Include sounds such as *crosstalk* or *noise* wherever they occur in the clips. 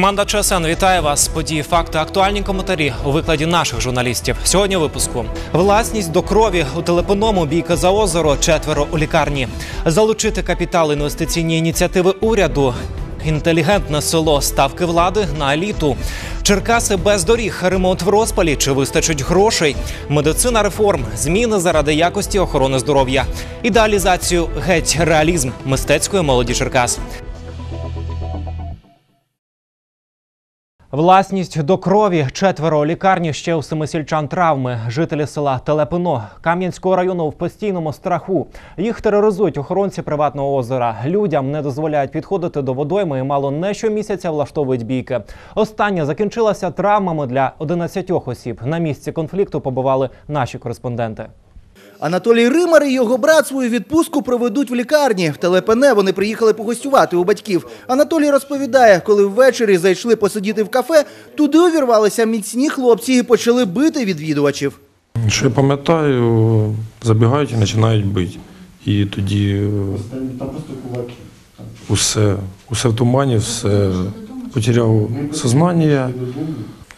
Команда ЧСН вітає вас. Події, факти, актуальні коментарі у викладі наших журналістів. Сьогодні у випуску власність до крові у телепоному бійка за озеро, четверо у лікарні. Залучити капітал інвестиційні ініціативи уряду. Інтелігентне село ставки влади на еліту. Черкаси без доріг, ремонт в розпалі. Чи вистачить грошей? Медицина реформ, зміни заради якості охорони здоров'я, ідеалізацію, геть реалізм мистецької молоді Черкас. Власність до крові четверо лікарні ще у семисільчан травми. Жителі села Телепино Кам'янського району в постійному страху. Їх тероризують охоронці приватного озера. Людям не дозволяють підходити до водойми і мало не щомісяця влаштовують бійки. Остання закінчилася травмами для 11 осіб. На місці конфлікту побували наші кореспонденти. Анатолій Римар і його брат свою відпустку проведуть в лікарні. В Телепене вони приїхали погостювати у батьків. Анатолій розповідає, коли ввечері зайшли посидіти в кафе, туди увірвалися міцні хлопці і почали бити відвідувачів. Що я пам'ятаю, забігають і починають бити. І тоді е, усе, усе в тумані, все потеряв сознання.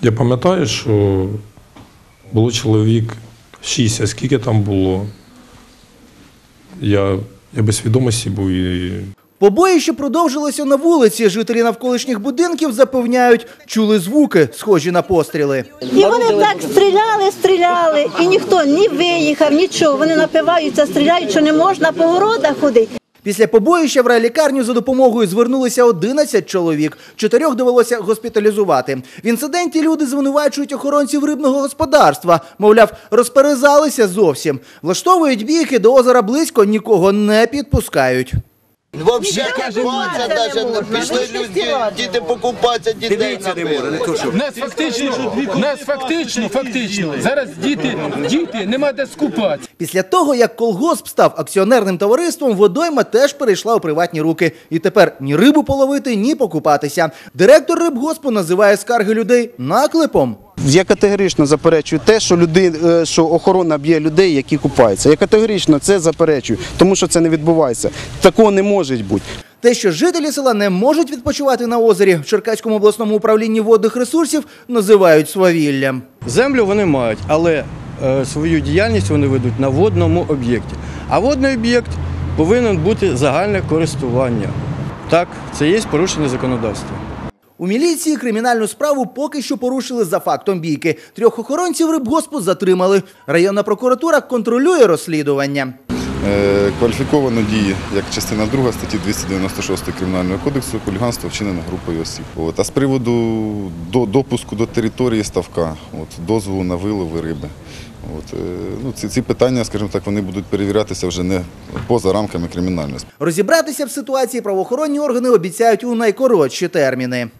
Я пам'ятаю, що було чоловік шість, а скільки там було. Я, я без свідомості був і Побоїще продовжилося на вулиці. Жителі навколишніх будинків запевняють, чули звуки, схожі на постріли. І вони так стріляли, стріляли, і ніхто ні виїхав, нічого. Вони напиваються, стріляють, що не можна по городах ходити. Після побоїща в райлікарню за допомогою звернулися 11 чоловік. Чотирьох довелося госпіталізувати. В інциденті люди звинувачують охоронців рибного господарства. Мовляв, розперезалися зовсім. Влаштовують бійки до озера близько, нікого не підпускають. Вообще Ніде купатися купатися не пішли люди, діти покупатися, дітей набили. У нас фактично, у нас фактично, фактично. Зараз діти, діти нема де скупати. Після того, як колгосп став акціонерним товариством, водойма теж перейшла у приватні руки. І тепер ні рибу половити, ні покупатися. Директор рибгоспу називає скарги людей наклепом. Я категорично заперечую те, що люди, е, що охорона б'є людей, які купаються. Я категорично це заперечую, тому що це не відбувається. Такого не може бути. Те, що жителі села не можуть відпочивати на озері, в Черкаському обласному управлінні водних ресурсів називають свавіллям. Землю вони мають, але е, свою діяльність вони ведуть на водному об'єкті. А водний об'єкт повинен бути загальне користування. Так, це є порушення законодавства. У міліції кримінальну справу поки що порушили за фактом бійки. Трьох охоронців рибгоспу затримали. Районна прокуратура контролює розслідування. Е, Кваліфіковано діє як частина 2 статті 296 Кримінального кодексу хуліганство вчинено групою осіб. От. А з приводу до, допуску до території ставка, от, дозволу на вилови риби. От, е, ну, ці, ці питання, скажімо так, вони будуть перевірятися вже не поза рамками кримінальної справи. Розібратися в ситуації правоохоронні органи обіцяють у найкоротші терміни.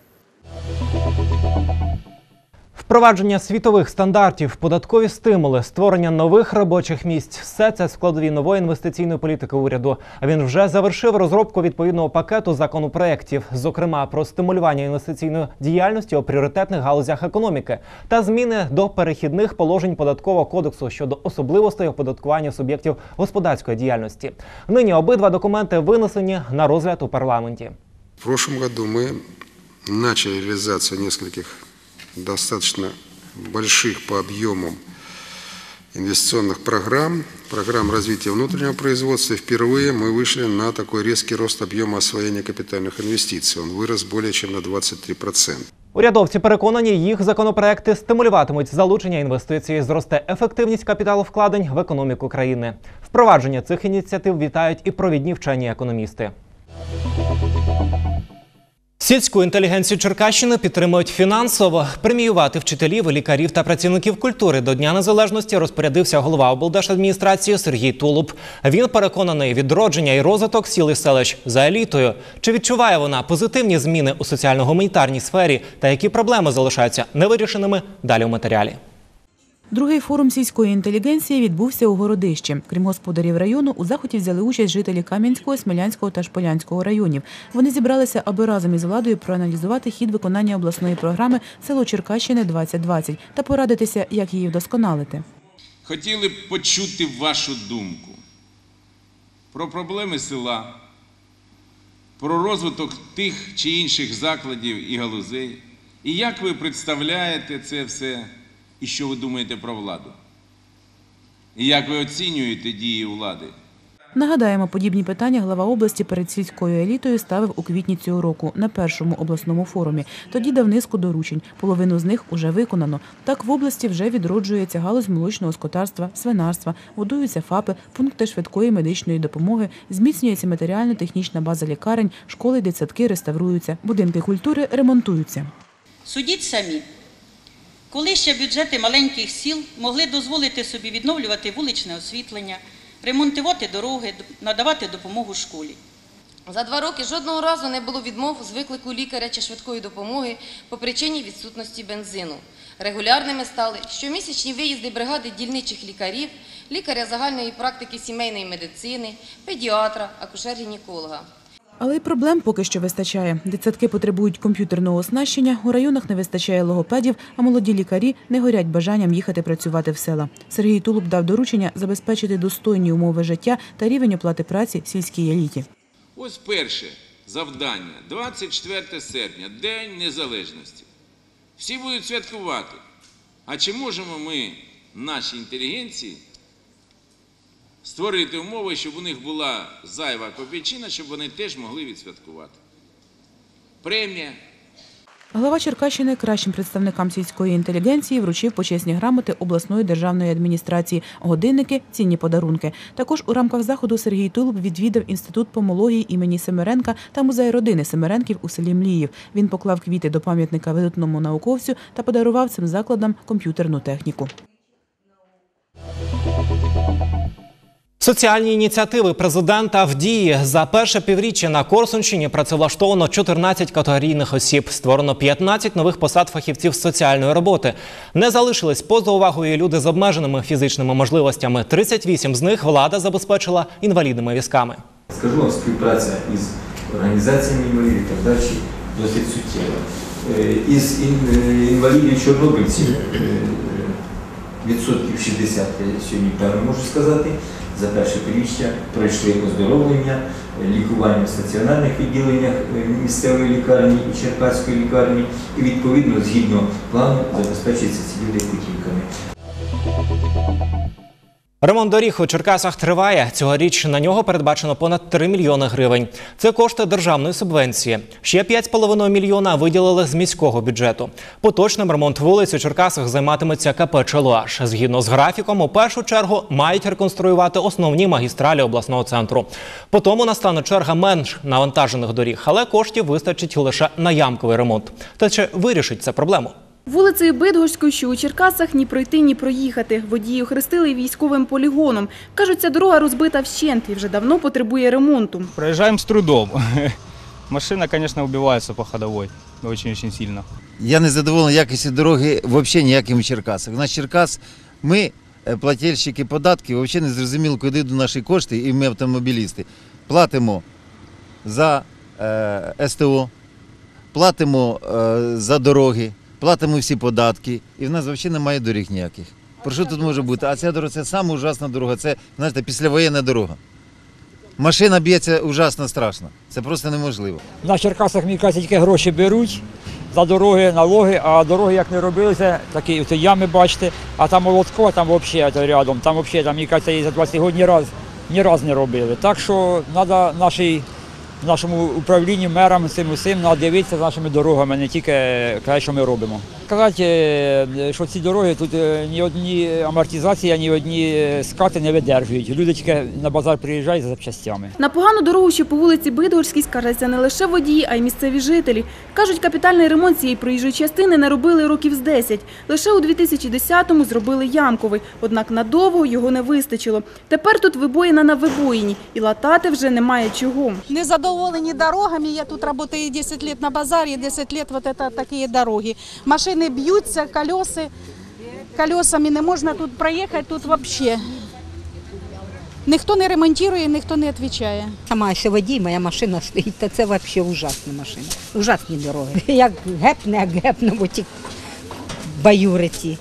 Впровадження світових стандартів, податкові стимули, створення нових робочих місць все це складові нової інвестиційної політики уряду. Він вже завершив розробку відповідного пакету законопроєктів, зокрема про стимулювання інвестиційної діяльності у пріоритетних галузях економіки та зміни до перехідних положень податкового кодексу щодо особливостей оподаткування суб'єктів господарської діяльності. Нині обидва документи винесені на розгляд у парламенті. В прошлом году мы начали реализацию нескольких достаточно больших по объемам инвестиционных программ, программ развития внутреннего производства. И впервые мы вышли на такой резкий рост объема освоения капитальных инвестиций. Он вырос более чем на 23%. Урядовці переконані, їх законопроекти стимулюватимуть залучення інвестицій, зросте ефективність капіталовкладень в економіку країни. Впровадження цих ініціатив вітають і провідні вчені економісти. Сільську інтелігенцію Черкащини підтримують фінансово. Преміювати вчителів, лікарів та працівників культури до Дня Незалежності розпорядився голова облдержадміністрації Сергій Тулуб. Він переконаний, відродження і розвиток сіл і селищ за елітою. Чи відчуває вона позитивні зміни у соціально-гуманітарній сфері та які проблеми залишаються невирішеними? Далі у матеріалі. Другий форум сільської інтелігенції відбувся у Городищі. Крім господарів району, у заході взяли участь жителі Кам'янського, Смілянського та Шполянського районів. Вони зібралися, аби разом із владою проаналізувати хід виконання обласної програми Село Черкащини 2020 та порадитися, як її вдосконалити. Хотіли б почути вашу думку про проблеми села, про розвиток тих чи інших закладів і галузей? І як ви представляєте це все, і що ви думаєте про владу? І як ви оцінюєте дії влади? Нагадаємо, подібні питання глава області перед сільською елітою ставив у квітні цього року на першому обласному форумі. Тоді дав низку доручень. Половину з них уже виконано. Так в області вже відроджується галузь молочного скотарства, свинарства, будуються ФАПи, пункти швидкої медичної допомоги, зміцнюється матеріально-технічна база лікарень, школи, дитсадки реставруються, будинки культури ремонтуються. Судіть самі. Коли ще бюджети маленьких сіл могли дозволити собі відновлювати вуличне освітлення, ремонтувати дороги, надавати допомогу школі. За два роки жодного разу не було відмов з виклику лікаря чи швидкої допомоги по причині відсутності бензину. Регулярними стали щомісячні виїзди бригади дільничих лікарів, лікаря загальної практики сімейної медицини, педіатра, акушер-гінеколога. Але й проблем поки що вистачає. Дитсадки потребують комп'ютерного оснащення, у районах не вистачає логопедів, а молоді лікарі не горять бажанням їхати працювати в села. Сергій Тулуб дав доручення забезпечити достойні умови життя та рівень оплати праці сільській еліті. Ось перше завдання 24 серпня, День Незалежності. Всі будуть святкувати. А чи можемо ми, нашій інтелігенції, створити умови, щоб у них була зайва копійчина, щоб вони теж могли відсвяткувати? Премія. Глава Черкащини кращим представникам сільської інтелігенції вручив почесні грамоти обласної державної адміністрації, годинники, цінні подарунки. Також у рамках заходу Сергій Тулуб відвідав інститут помології імені Семеренка та музей родини Семеренків у селі Мліїв. Він поклав квіти до пам'ятника видатному науковцю та подарував цим закладам комп'ютерну техніку. Соціальні ініціативи президента в дії за перше півріччя на Корсунщині працевлаштовано 14 категорійних осіб. Створено 15 нових посад фахівців соціальної роботи. Не залишились поза увагою люди з обмеженими фізичними можливостями. 38 з них влада забезпечила інвалідними візками. Скажу вам, співпраця із організаціями інвалідів і так далі досить суттєва. Е, Із е, інвалідів чорнобильців е, відсотків 60, я сьогодні певно можу сказати, за перше півріччя пройшли оздоровлення, лікування в стаціонарних відділеннях е, місцевої лікарні і Черкаської лікарні, і відповідно згідно плану забезпечуються ці люди. Ремонт доріг у Черкасах триває. Цьогоріч на нього передбачено понад 3 мільйони гривень. Це кошти державної субвенції. Ще 5,5 мільйона виділили з міського бюджету. Поточним ремонт вулиць у Черкасах займатиметься КП «Челуаш». Згідно з графіком, у першу чергу мають реконструювати основні магістралі обласного центру. Потім настане черга менш навантажених доріг, але коштів вистачить лише на ямковий ремонт. Та чи вирішить це проблему? Вулицею Бидгорською, що у Черкасах, ні пройти, ні проїхати. Водії охрестили військовим полігоном. Кажуть, ця дорога розбита вщент і вже давно потребує ремонту. Проезжаем с трудом. *laughs* Машина, конечно, убивается по ходовой очень-очень сильно. Я не задоволений якістю дороги взагалі ніяким в Черкасах. У нас Черкас, ми, е, плательщики податків, взагалі не зрозуміли, куди йдуть наші кошти, і ми автомобілісти. Платимо за е, СТО, платимо е, за дороги, платимо всі податки, і в нас взагалі немає доріг ніяких. Про що тут може бути? А ця дорога це саме дорога, це, знаєте, післявоєнна дорога. Машина б'ється ужасно страшно. Це просто неможливо. На Черкасах, мені кажуть, тільки гроші беруть за дороги, налоги, а дороги як не робилися, такі оце ями бачите, а там Молоткова, там взагалі рядом, там взагалі, мені кажуть, за 20 років ні раз, ні раз не робили. Так що треба нашій, нашому управлінню, мерам, цим усім, треба дивитися за нашими дорогами, не тільки те, що ми робимо. Казати, е, що ці дороги тут е, ні одні амортизації, ні одні скати не видержують. Люди тільки на базар приїжджають за запчастями. На погану дорогу, що по вулиці Бидгорській, скаржаться не лише водії, а й місцеві жителі. Кажуть, капітальний ремонт цієї проїжджої частини не робили років з 10. Лише у 2010-му зробили ямковий, однак надовго його не вистачило. Тепер тут вибоїна на вибоїні, і латати вже немає чого. Незадоволені дорогами. Я тут работаю 10 лет на базаре, 10 лет вот такие дороги. Машины бьются, колеса, колесами не можна тут проїхати, тут вообще. Ніхто не ремонтує, ніхто не відповідає. Сама ще водій, моя машина стоїть, та це взагалі ужасна машина. Ужасні дороги. *laughs* Як гепне, як гепне, бо ті баюриці.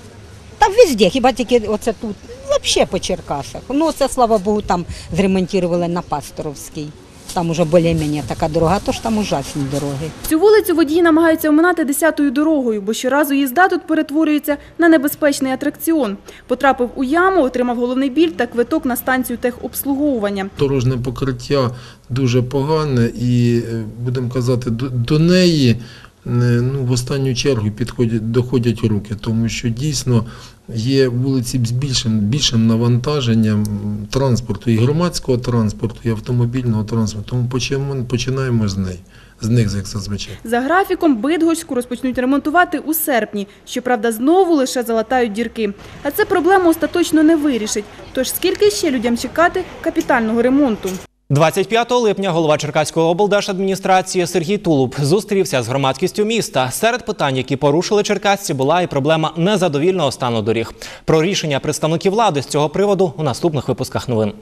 Та везде, хіба тільки оце тут. Взагалі по Черкасах. Ну, це, слава Богу, там зремонтували на Пасторовській. Там уже більш-менш така дорога, то ж там ужасні дороги. Цю вулицю водії намагаються оминати десятою дорогою, бо щоразу їзда тут перетворюється на небезпечний атракціон. Потрапив у яму, отримав головний біль та квиток на станцію техобслуговування. Дорожне покриття дуже погане і, е, будемо казати, до, неї ну, в останню чергу підходять, доходять руки, тому що дійсно є вулиці з більшим, більшим навантаженням транспорту, і громадського транспорту, і автомобільного транспорту. Тому починаємо з неї, з них, як зазвичай. За графіком Бидгощку розпочнуть ремонтувати у серпні. Щоправда, знову лише залатають дірки. А це проблему остаточно не вирішить. Тож скільки ще людям чекати капітального ремонту? 25 липня голова Черкаської облдержадміністрації Сергій Тулуб зустрівся з громадськістю міста. Серед питань, які порушили черкасці, була і проблема незадовільного стану доріг. Про рішення представників влади з цього приводу у наступних випусках новин.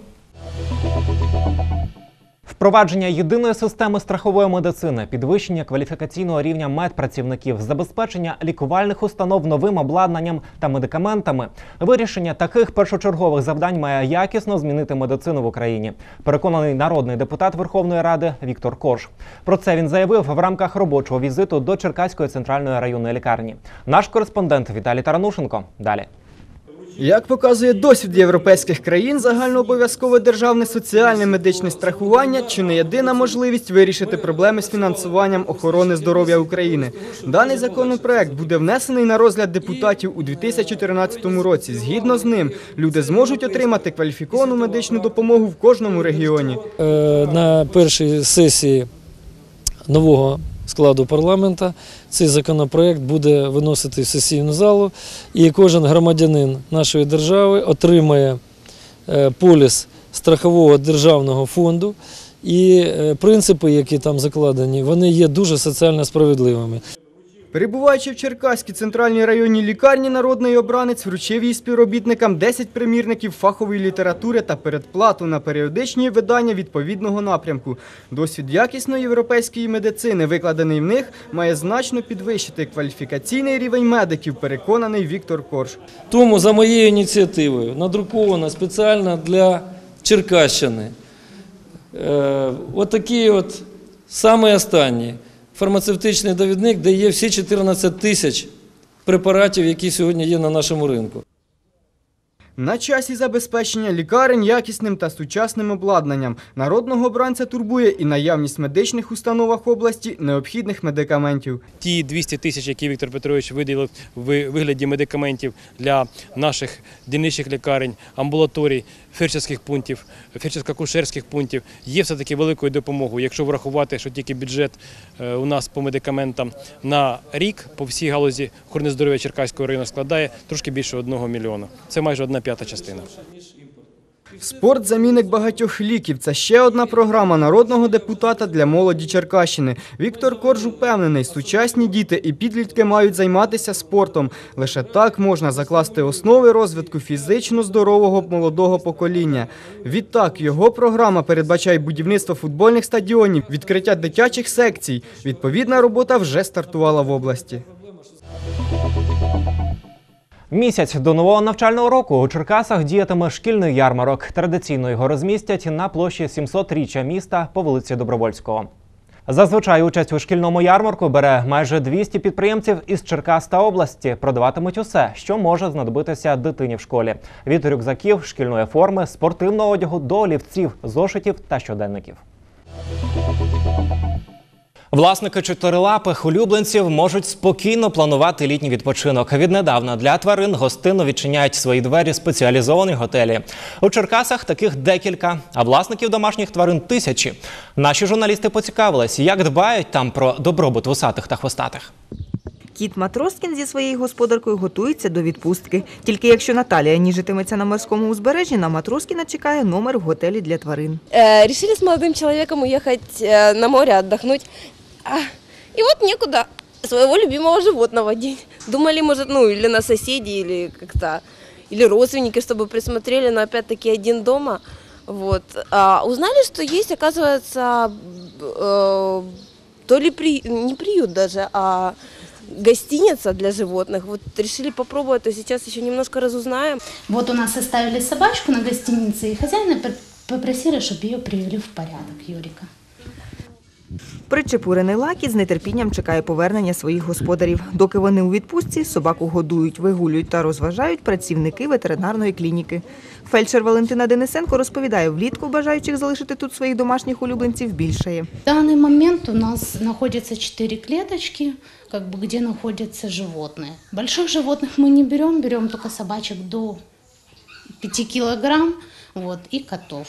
Впровадження єдиної системи страхової медицини, підвищення кваліфікаційного рівня медпрацівників, забезпечення лікувальних установ новим обладнанням та медикаментами. Вирішення таких першочергових завдань має якісно змінити медицину в Україні. Переконаний народний депутат Верховної Ради Віктор Корж. Про це він заявив в рамках робочого візиту до Черкаської центральної районної лікарні. Наш кореспондент Віталій Таранушенко. Далі. Як показує досвід європейських країн, загальнообов'язкове державне соціальне медичне страхування чи не єдина можливість вирішити проблеми з фінансуванням охорони здоров'я України. Даний законопроект буде внесений на розгляд депутатів у 2014 році. Згідно з ним, люди зможуть отримати кваліфіковану медичну допомогу в кожному регіоні. Е, на першій сесії нового складу парламента цей законопроект буде виносити в сесійну залу, і кожен громадянин нашої держави отримає е, поліс страхового державного фонду. І е, принципи, які там закладені, вони є дуже соціально справедливими. Перебуваючи в Черкаській центральній районній лікарні, народний обранець вручив її співробітникам 10 примірників фахової літератури та передплату на періодичні видання відповідного напрямку. Досвід якісної європейської медицини, викладений в них, має значно підвищити кваліфікаційний рівень медиків, переконаний Віктор Корж. Тому за моєю ініціативою надруковано спеціально для Черкащини. Е, отакий от самий останній фармацевтичний довідник, де є всі 14 тисяч препаратів, які сьогодні є на нашому ринку. На часі забезпечення лікарень якісним та сучасним обладнанням. Народного обранця турбує і наявність медичних установах області необхідних медикаментів. ті 200 тисяч, які Віктор Петрович виділив в вигляді медикаментів для наших дільничих лікарень, амбулаторій, фельдшерських пунктів, фельдшерсько-акушерських пунктів, є все-таки великою допомогою. Якщо врахувати, що тільки бюджет е, у нас по медикаментам на рік по всій галузі охорони здоров'я Черкаського району складає трошки більше одного мільйона. Це майже одна п'ята частина. Спорт замінник багатьох ліків. Це ще одна програма народного депутата для молоді Черкащини. Віктор Корж упевнений, сучасні діти і підлітки мають займатися спортом. Лише так можна закласти основи розвитку фізично здорового молодого покоління. Відтак його програма передбачає будівництво футбольних стадіонів, відкриття дитячих секцій. Відповідна робота вже стартувала в області. Місяць до нового навчального року у Черкасах діятиме шкільний ярмарок. Традиційно його розмістять на площі 700-річчя міста по вулиці Добровольського. Зазвичай участь у шкільному ярмарку бере майже 200 підприємців із Черкас та області. Продаватимуть усе, що може знадобитися дитині в школі: від рюкзаків, шкільної форми, спортивного одягу до олівців, зошитів та щоденників. Власники чотирилапих улюбленців можуть спокійно планувати літній відпочинок. Віднедавна для тварин гостинно відчиняють свої двері спеціалізовані готелі. У Черкасах таких декілька, а власників домашніх тварин тисячі. Наші журналісти поцікавились, як дбають там про добробут вусатих та хвостатих. Кіт Матроскін зі своєю господаркою готується до відпустки. Тільки якщо Наталія ніжитиметься на морському узбережжі, на Матроскіна чекає номер в готелі для тварин. Э, решили с молодым человеком уехать э, на море отдохнуть. А, И вот некуда своего любимого животного деть. Думали, может, ну, или на соседей, или как-то, или родственники, чтобы присмотрели, но опять-таки один дома. Вот. А узнали, что есть, оказывается, э, то ли при... не приют даже, а гостиница для животных. Вот решили попробовать, то сейчас еще немножко разузнаем. Вот у нас оставили собачку на гостинице, и хозяина пр- попросили, чтобы ее привели в порядок, Юрика. Причепурений Лакі з нетерпінням чекає повернення своїх господарів. Доки вони у відпустці, собаку годують, вигулюють та розважають працівники ветеринарної клініки. Фельдшер Валентина Денисенко розповідає, влітку бажаючих залишити тут своїх домашніх улюбленців більшає. В данный момент у нас находится 4 клеточки, как бы, где находятся животные. Больших животных мы не берем, берем только собачек до 5 килограмм вот, и котов.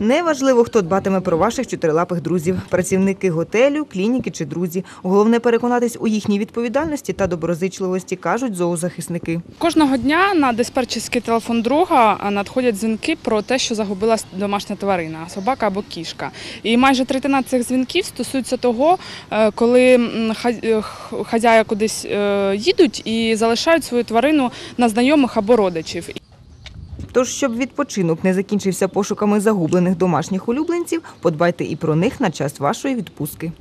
Неважливо, хто дбатиме про ваших чотирилапих друзів, працівники готелю, клініки чи друзі. Головне переконатись у їхній відповідальності та доброзичливості, кажуть зоозахисники. Кожного дня на диспетчерський телефон друга надходять дзвінки про те, що загубилась домашня тварина, собака або кішка. І майже третина цих дзвінків стосуються того, е, коли е, х- хазяї кудись е, їдуть і залишають свою тварину на знайомих або родичів. Тож, щоб відпочинок не закінчився пошуками загублених домашніх улюбленців, подбайте і про них на час вашої відпустки.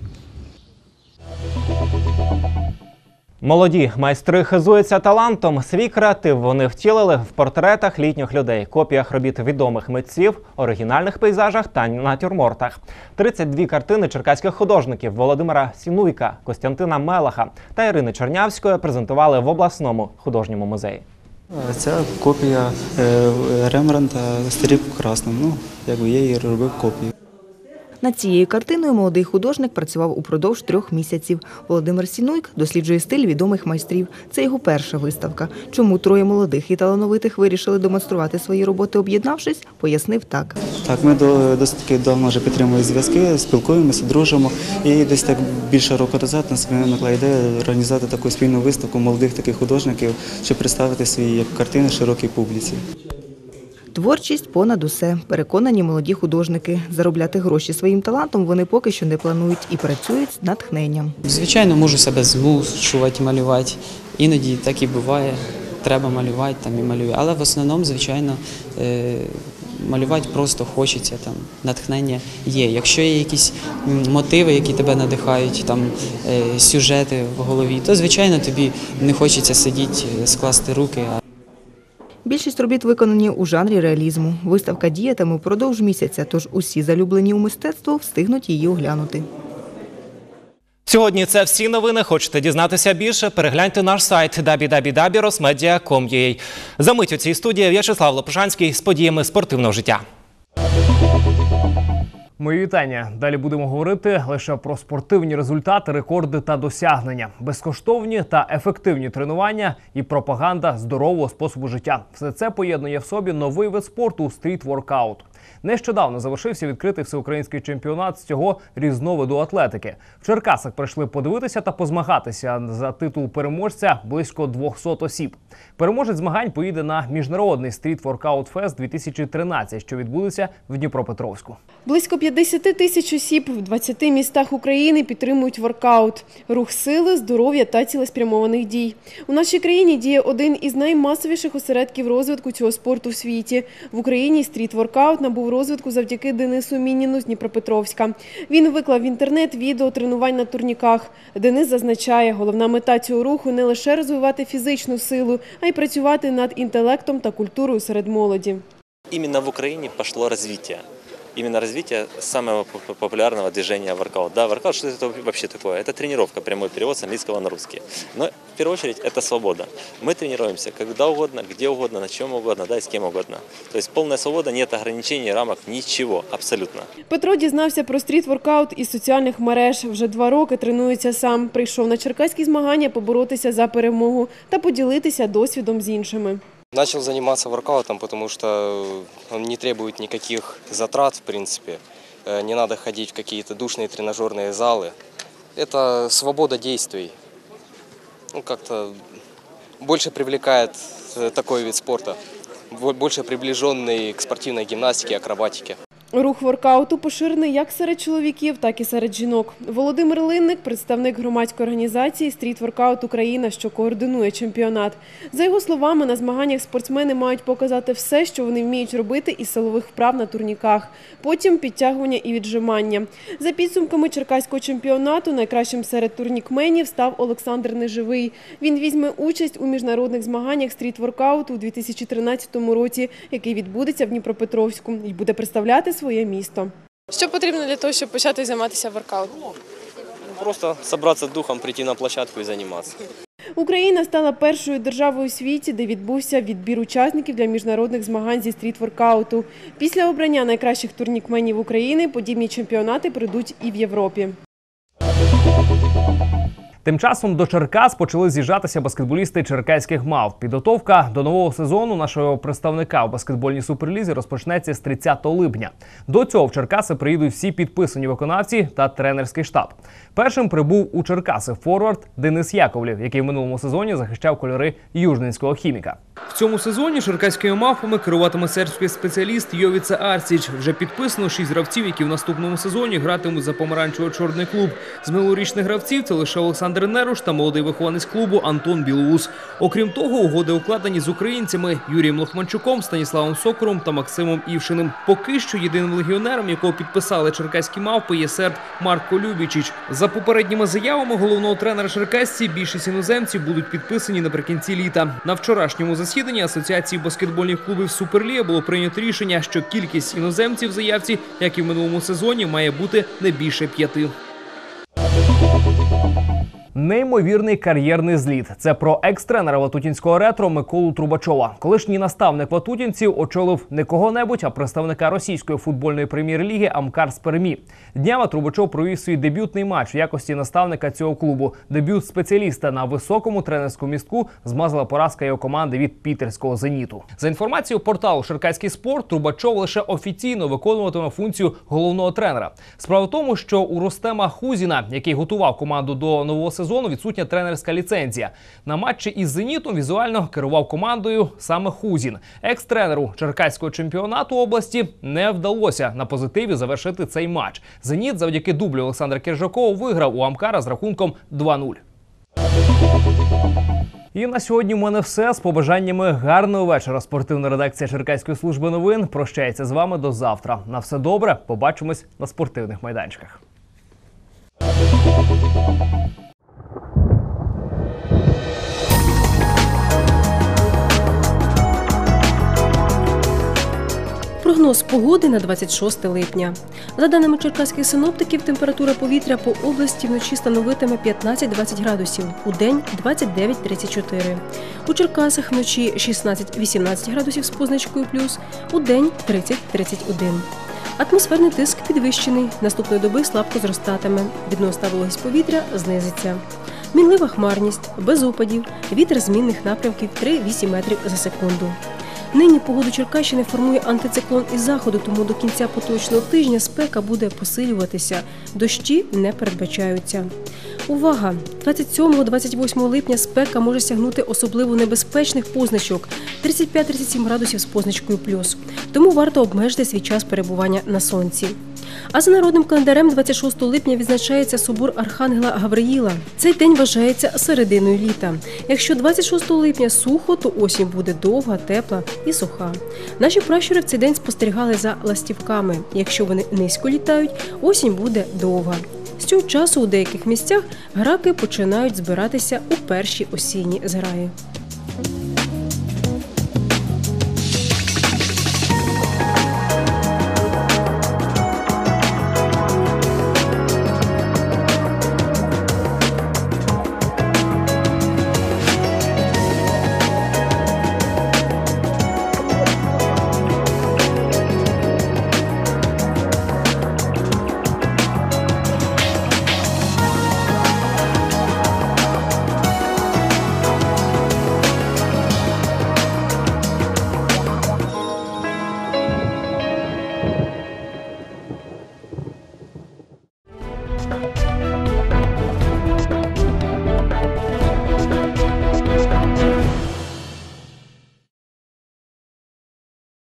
Молоді майстри хизуються талантом. Свій креатив вони втілили в портретах літніх людей, копіях робіт відомих митців, оригінальних пейзажах та натюрмортах. 32 картини черкаських художників Володимира Сінуйка, Костянтина Мелаха та Ірини Чернявської презентували в обласному художньому музеї. Ця копія е, Рембранта «Старік в красному». Ну, якби я її робив копію. Над цією картиною молодий художник працював упродовж трьох місяців. Володимир Сінуйк досліджує стиль відомих майстрів. Це його перша виставка. Чому троє молодих і талановитих вирішили демонструвати свої роботи, об'єднавшись, пояснив так. Так, ми до- досить давно вже підтримуємо зв'язки, спілкуємося, дружимо. І десь так більше року назад нас виникла ідея організувати таку спільну виставку молодих таких художників, щоб представити свої картини широкій публіці. Творчість понад усе. Переконані молоді художники. Заробляти гроші своїм талантом вони поки що не планують і працюють з натхненням. Звичайно, можу себе змушувати малювати. Іноді так і буває. Треба малювати там і малюю. Але в основному, звичайно, е, малювати просто хочеться. Там натхнення є. Якщо є якісь мотиви, які тебе надихають, там е, сюжети в голові, то звичайно тобі не хочеться сидіти, е, скласти руки. Більшість робіт виконані у жанрі реалізму. Виставка діятиме впродовж місяця, тож усі залюблені у мистецтво встигнуть її оглянути. Сьогодні це всі новини. Хочете дізнатися більше? Перегляньте наш сайт www.rosmedia.com.ua. За мить у цій студії В'ячеслав Лопушанський з подіями спортивного життя. Мої вітання. Далі будемо говорити лише про спортивні результати, рекорди та досягнення, безкоштовні та ефективні тренування і пропаганда здорового способу життя. Все це поєднує в собі новий вид спорту стріт-воркаут. Нещодавно завершився відкритий всеукраїнський чемпіонат з цього різновиду атлетики. В Черкасах прийшли подивитися та позмагатися за титул переможця близько 200 осіб. Переможець змагань поїде на міжнародний стріт-воркаут фест 2013, що відбудеться в Дніпропетровську. Близько 50 тисяч осіб в 20 містах України підтримують воркаут – рух сили, здоров'я та цілеспрямованих дій. У нашій країні діє один із наймасовіших осередків розвитку цього спорту в світі. В Україні стріт-воркаут набув розвитку завдяки Денису Мініну з Дніпропетровська. Він виклав в інтернет відео тренувань на турніках. Денис зазначає, головна мета цього руху не лише розвивати фізичну силу, а й працювати над інтелектом та культурою серед молоді. Іменно в Україні пішло развитие Именно развитие самого поп- популярного движения воркаут. Да, воркаут, что это вообще такое? Это тренировка, прямой перевод с английского на русский. Но в первую очередь это свобода. Мы тренируемся когда угодно, где угодно, на чем угодно, да, и с кем угодно. То есть полная свобода, нет ограничений, рамок, ничего, абсолютно. Петро дізнався про стріт-воркаут із соціальних мереж. Вже два роки тренується сам. Прийшов на черкаські змагання поборотися за перемогу та поділитися досвідом з іншими. Начал заниматься воркаутом, потому что он не требует никаких затрат, в принципе. Э, Не надо ходить в какие-то душные тренажерные залы. Это свобода действий. Ну, как-то больше привлекает э, такой вид спорта. Бо- Больше приближенный к спортивной гимнастике, акробатике. Рух воркауту поширений як серед чоловіків, так і серед жінок. Володимир Линник, представник громадської організації Стріт Воркаут Україна, що координує чемпіонат. За його словами, на змаганнях спортсмени мають показати все, що вони вміють робити із силових вправ на турніках. Потім підтягування і віджимання. За підсумками черкаського чемпіонату, найкращим серед турнікменів став Олександр Неживий. Він візьме участь у міжнародних змаганнях стріт воркауту у 2013 році, який відбудеться в Дніпропетровську, і буде представляти своє місто. Що потрібно для того, щоб почати займатися воркаутом? Просто собраться духом, прийти на площадку и заниматься. Україна стала першою державою у світі, де відбувся відбір учасників для міжнародних змагань зі стріт-воркауту. Після обрання найкращих турнікменів України подібні чемпіонати прийдуть і в Європі. Тим часом до Черкас почали з'їжджатися баскетболісти черкаських мав. Підготовка до нового сезону нашого представника у баскетбольній суперлізі розпочнеться з 30 липня. До цього в Черкаси приїдуть всі підписані виконавці та тренерський штаб. Першим прибув у Черкаси форвард Денис Яковлів, який в минулому сезоні захищав кольори южненського хіміка. В цьому сезоні черкаськими мавпами керуватиме сербський спеціаліст Йовіца Арсіч. Вже підписано шість гравців, які в наступному сезоні гратимуть за помаранчево-чорний клуб. З минулорічних гравців це лише Олександр Неруш та молодий вихованець клубу Антон Білоус. Окрім того, угоди укладені з українцями Юрієм Лохманчуком, Станіславом Сокором та Максимом Івшиним. Поки що єдиним легіонером, якого підписали черкаські мавпи, є серб Марко Любічич. За попередніми заявами головного тренера Черкасці більшість іноземців будуть підписані наприкінці літа. На вчорашньому засіданні асоціації баскетбольних клубів Суперлія було прийнято рішення, що кількість іноземців в заявці, як і в минулому сезоні, має бути не більше п'яти. Неймовірний кар'єрний зліт. Це про екс-тренера Ватутінського ретро Миколу Трубачова. Колишній наставник Ватутінців очолив не кого-небудь, а представника російської футбольної прем'єр-ліги Амкар Спермі. Днями Трубачов провів свій дебютний матч в якості наставника цього клубу. Дебют спеціаліста на високому тренерському містку змазала поразка його команди від пітерського зеніту. За інформацією порталу Шеркаський спорт, Трубачов лише офіційно виконуватиме функцію головного тренера. Справа в тому, що у Ростема Хузіна, який готував команду до нового сезону, відсутня тренерська ліцензія. На матчі із зенітом візуально керував командою саме Хузін. Екс-тренеру черкаського чемпіонату області не вдалося на позитиві завершити цей матч. Зеніт завдяки дублю Олександра Кіржакова виграв у Амкара з рахунком 2-0. І на сьогодні в мене все з побажаннями гарного вечора. Спортивна редакція Черкаської служби новин прощається з вами до завтра. На все добре. Побачимось на спортивних майданчиках. Прогноз погоди на 26 липня. За даними черкаських синоптиків, температура повітря по області вночі становитиме 15-20 градусів, у день 29-34. У Черкасах вночі 16-18 градусів з позначкою плюс, у день 30-31. Атмосферний тиск підвищений. Наступної доби слабко зростатиме. Відносна вологість повітря знизиться. Мінлива хмарність, без опадів, вітер змінних напрямків 3-8 метрів за секунду. Нині погоду Черкащини формує антициклон із заходу, тому до кінця поточного тижня спека буде посилюватися. Дощі не передбачаються. Увага! 27-28 липня спека може сягнути особливо небезпечних позначок 35-37 градусів з позначкою плюс. Тому варто обмежити свій час перебування на сонці. А за народним календарем 26 липня відзначається собор Архангела Гавриїла. Цей день вважається серединою літа. Якщо 26 липня сухо, то осінь буде довга, тепла і суха. Наші пращури в цей день спостерігали за ластівками. Якщо вони низько літають, осінь буде довга. З цього часу у деяких місцях граки починають збиратися у перші осінні зграї.